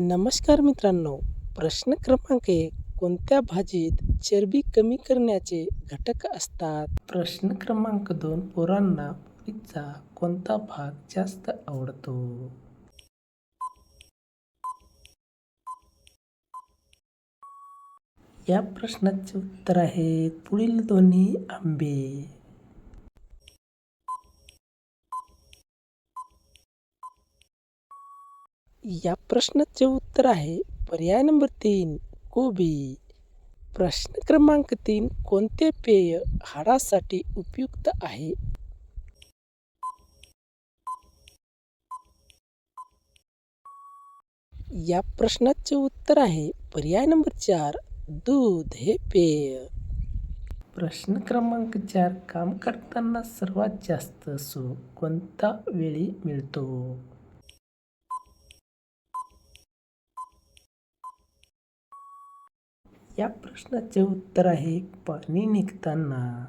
नमस्कार मित्रांनो प्रश्न क्रमांक एक कोणत्या भाजीत चरबी कमी करण्याचे घटक असतात? प्रश्न क्रमांक दोन पोरांना पोळीचा कोणता भाग जास्त आवडतो? या प्रश्नाचे उत्तर आहे पुढील दोन्ही आंबे. या प्रश्नाचे उत्तर आहे. पर्याय नंबर तीन, कोबी. प्रश्न क्रमांक तीन, कोणते पेय हाडासाठी उपयुक्त आहे? या प्रश्नाचे उत्तर आहे. पर्याय नंबर चार, दूध हे पेय. प्रश्न क्रमांक चार, काम करताना सर्वात जास्त सुख कोणत्या वेळी मिळतो? या प्रश्नाचे उत्तर आहे पाणी निघताना.